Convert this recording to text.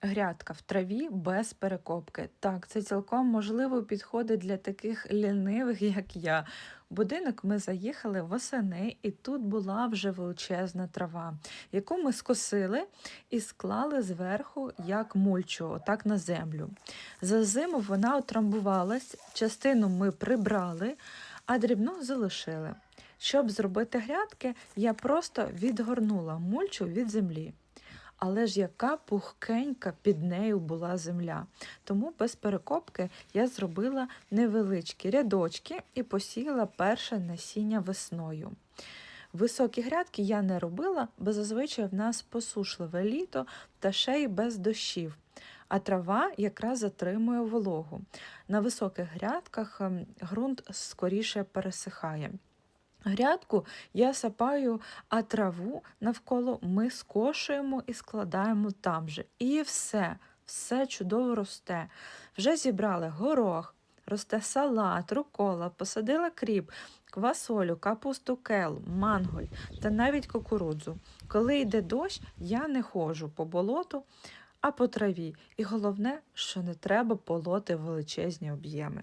Грядка в траві без перекопки. Так, це цілком можливо підходить для таких лінивих, як я. Будинок ми заїхали восени, і тут була вже величезна трава, яку ми скосили і склали зверху як мульчу, отак на землю. За зиму вона отрамбувалась, частину ми прибрали, а дрібну залишили. Щоб зробити грядки, я просто відгорнула мульчу від землі. Але ж яка пухкенька під нею була земля. Тому без перекопки я зробила невеличкі рядочки і посіяла перше насіння весною. Високі грядки я не робила, бо зазвичай в нас посушливе літо та ще й без дощів. А трава якраз затримує вологу. На високих грядках ем, ґрунт скоріше пересихає. Грядку я сапаю, а траву навколо ми скошуємо і складаємо там же. І все, все чудово росте. Вже зібрали горох, росте салат, рукола, посадила кріп, квасолю, капусту кел, манголь та навіть кукурудзу. Коли йде дощ, я не ходжу по болоту, а по траві. І головне, що не треба полоти величезні об'єми.